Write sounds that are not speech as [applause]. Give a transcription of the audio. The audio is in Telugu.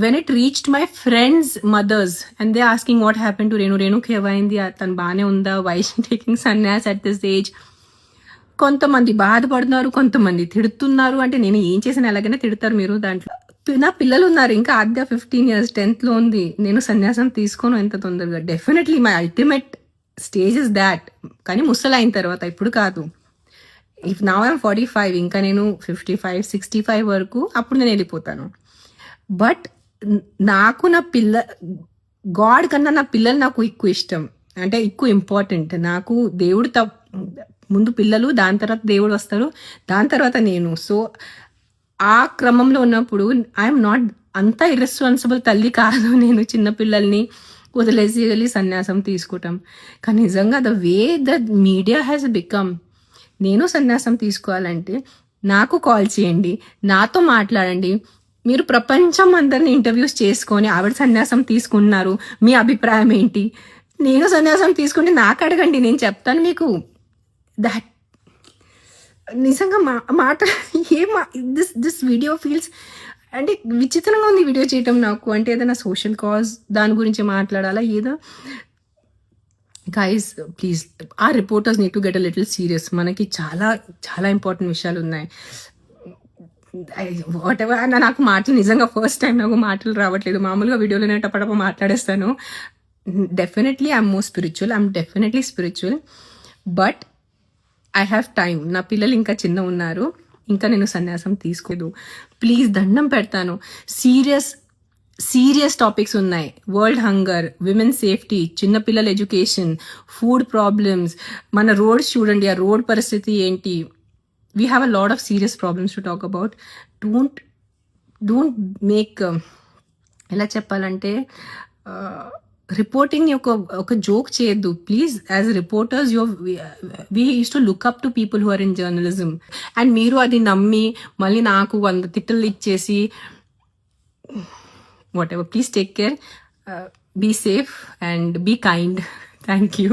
When it reached my friends mothers and they asking what happen to Renu రేణుకి ఏమైంది తను బాగానే ఉందా why's taking sanyas at this age కొంతమంది బాధపడుతున్నారు కొంతమంది తిడుతున్నారు. అంటే నేను ఏం చేసిన ఎలాగైనా తిడతారు మీరు దాంట్లో. నా పిల్లలు ఉన్నారు ఇంకా ఆద్య ఫిఫ్టీన్ ఇయర్స్ టెన్త్లో ఉంది. నేను సన్యాసం తీసుకోను ఎంత తొందరగా. Definitely my ultimate stage is that కానీ ముసలు అయిన తర్వాత ఇప్పుడు కాదు. ఇఫ్ నా ఐమ్ ఫార్టీ ఫైవ్ ఇంకా నేను ఫిఫ్టీ ఫైవ్ సిక్స్టీ ఫైవ్ వరకు అప్పుడు నేను వెళ్ళిపోతాను. బట్ నాకు నా పిల్ల గాడ్ కన్నా నా పిల్లలు నాకు ఎక్కువ ఇష్టం. అంటే ఎక్కువ ఇంపార్టెంట్ నాకు దేవుడు త ముందు పిల్లలు దాని తర్వాత దేవుడు వస్తారు దాని తర్వాత నేను. సో ఆ క్రమంలో ఉన్నప్పుడు ఐఎమ్ నాట్ అంత ఇర్రెస్పాన్సిబుల్ తల్లి కాదు. [laughs] నేను చిన్నపిల్లల్ని వదిలేసి వెళ్ళి సన్యాసం తీసుకుంటాం. కానీ నిజంగా the way the media has become నేను సన్యాసం తీసుకోవాలంటే నాకు కాల్ చేయండి నాతో మాట్లాడండి మీరు ప్రపంచం అందరిని ఇంటర్వ్యూస్ చేసుకొని ఆవిడ సన్యాసం తీసుకున్నారు. మీ అభిప్రాయం ఏంటి? నేను సన్యాసం తీసుకుంటే నాకు అడగండి నేను చెప్తాను మీకు. దట్ నిజంగా మా మాట ఏ దిస్ దిస్ వీడియో ఫీల్స్ అంటే విచిత్రంగా ఉంది వీడియో చేయటం నాకు. అంటే ఏదైనా సోషల్ కాజ్ దాని గురించి మాట్లాడాలా? ఏదో? Guys please uh reporters need to get a little serious మనకి చాలా చాలా ఇంపార్టెంట్ విషయాలు ఉన్నాయి. వాట్ ఎవర్ నాకు మాటలు నిజంగా ఫస్ట్ టైం నాకు మాటలు రావట్లేదు. మామూలుగా వీడియోలోనే టపటప మాట్లాడేస్తాను. Definitely I'm more spiritual I'm definitely spiritual but I have time నా పిల్లలు ఇంకా చిన్న ఉన్నారు. ఇంకా నేను సన్యాసం తీసుకోదు ప్లీజ్ దండం పెడతాను. సీరియస్ సీరియస్ టాపిక్స్ ఉన్నాయి. వరల్డ్ హంగర్ విమెన్ సేఫ్టీ చిన్నపిల్లల ఎడ్యుకేషన్ ఫుడ్ ప్రాబ్లమ్స్ మన రోడ్స్ చూడండి ఆ రోడ్ పరిస్థితి ఏంటి? We have a lot of serious problems to talk about don't don't make ఎలా చెప్పాలంటే రిపోర్టింగ్ ఒక ఒక జోక్ చేయొద్దు. Please as reporters your we use to look up to people who are in journalism and మీరు అది నమ్మి మళ్ళీ నాకు వంద తిట్టలు ఇచ్చేసి whatever please take care be safe and be kind thank you